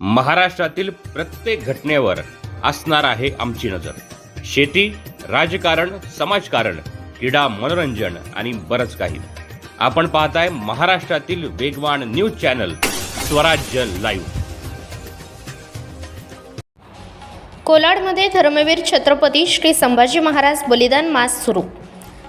महाराष्ट्रातील प्रत्येक घटनेवर असणार आहे आमची नजर. शेती राजकारण समाजकारण क्रीडा मनोरंजन आणि बरंच काही. आपण पाहताय महाराष्ट्रातील वेगवान न्यूज चॅनल स्वराज्य लाईव्ह. कोलाडमध्ये धर्मवीर छत्रपती श्री संभाजी महाराज बलिदान मास सुरू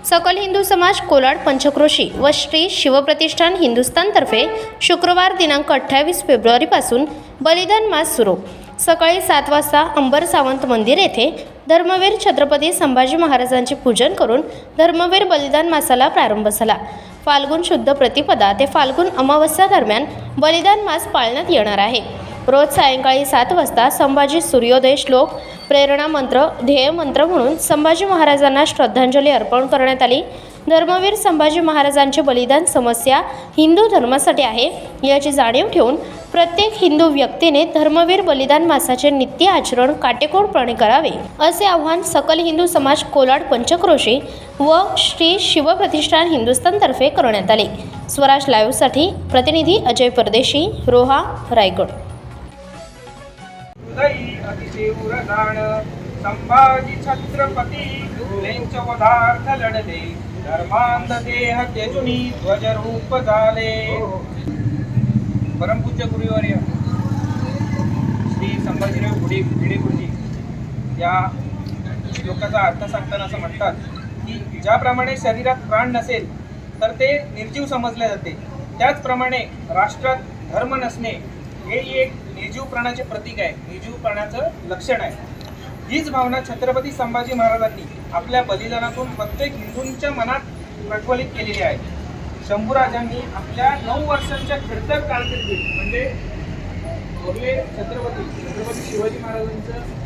सकल हिंदू समाज कोलाड पंचक्रोशी व श्री शिवप्रतिष्ठान हिंदुस्थानतर्फे शुक्रवार दिनांक अठ्ठावीस फेब्रुवारीपासून बलिदान मास सुरू. सकाळी सात वाजता अंबर सावंत मंदिर येथे धर्मवीर छत्रपती संभाजी महाराजांचे पूजन करून धर्मवीर बलिदान मासाला प्रारंभ झाला. फाल्गुन शुद्ध प्रतिपदा ते फाल्गुन अमावस्या दरम्यान बलिदान मास पाळण्यात येणार आहे. रोज सायंकाळी सात वाजता संभाजी सूर्योदय श्लोक प्रेरणा मंत्र ध्येय मंत्र म्हणून संभाजी महाराजांना श्रद्धांजली अर्पण करण्यात आली. धर्मवीर संभाजी महाराजांचे बलिदान समस्या हिंदू धर्मासाठी आहे याची जाणीव ठेवून प्रत्येक हिंदू व्यक्तीने धर्मवीर बलिदान मासाचे नित्य आचरण काटेकोरपणे करावे असे आवाहन सकल हिंदू समाज कोलाड पंचक्रोशी व श्री शिवप्रतिष्ठान हिंदुस्थानतर्फे करण्यात आले. स्वराज लाईव्हसाठी प्रतिनिधी अजय परदेशी रोहा रायगड. हृदयी संभाजी छत्रपती लेंच वधार्थ लढले धर्मांध देह तेजुनी ध्वजरूप झाले। परमपूज्य गुरुवर्य श्री संभाजीराव गुढी भिडे गुरुजी या श्लोकाचा अर्थ सांगताना असं म्हणतात की ज्याप्रमाणे शरीरात प्राण नसेल तर ते निर्जीव समजले जाते. त्याचप्रमाणे राष्ट्रात धर्म नसणे हे एक निर्जीव प्राणाचे प्रतीक आहे. निर्जीव प्राणाचं लक्षण आहे. हीच भावना छत्रपती संभाजी महाराजांनी आपल्या बलिदानातून प्रत्येक हिंदूंच्या मनात प्रज्वलित केलेली आहे. शंभूराजांनी आपल्या नऊ वर्षांच्या खडतर कारकिर्दीत म्हणजे थोरले छत्रपती छत्रपती शिवाजी महाराजांचं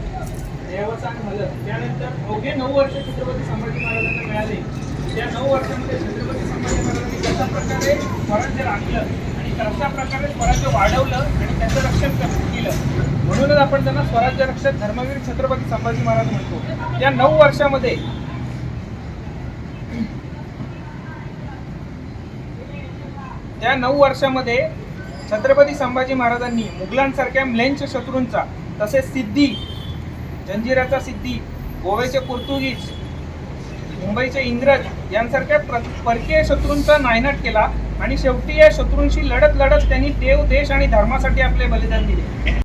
देवस्थान झालं. त्यानंतर अवघे नऊ वर्ष छत्रपती संभाजी महाराजांना मिळाले. त्या नऊ वर्षामध्ये छत्रपती संभाजी महाराजांनी कशा प्रकारे स्वराज्य राखलं? तर अशा प्रकारे स्वराज्य वाढवलं आणि त्याचं रक्षण केलं. म्हणूनच आपण त्यांना स्वराज्य रक्षक धर्मवीर छत्रपती संभाजी महाराज म्हणतो. या नऊ वर्षामध्ये त्या नऊ वर्षामध्ये छत्रपती संभाजी महाराजांनी मुघलांसारख्या म्लेंच शत्रूंचा तसेच सिद्धी जंजिराचा सिद्धी गोव्याचे पोर्तुगीज मुंबईचे इंग्रज यांसारख्या प्र परकीय शत्रूंचा नायनाट केला. आणि शेवटी या शत्रूंशी लढत लढत त्यांनी देव देश आणि धर्मासाठी आपले बलिदान दिले.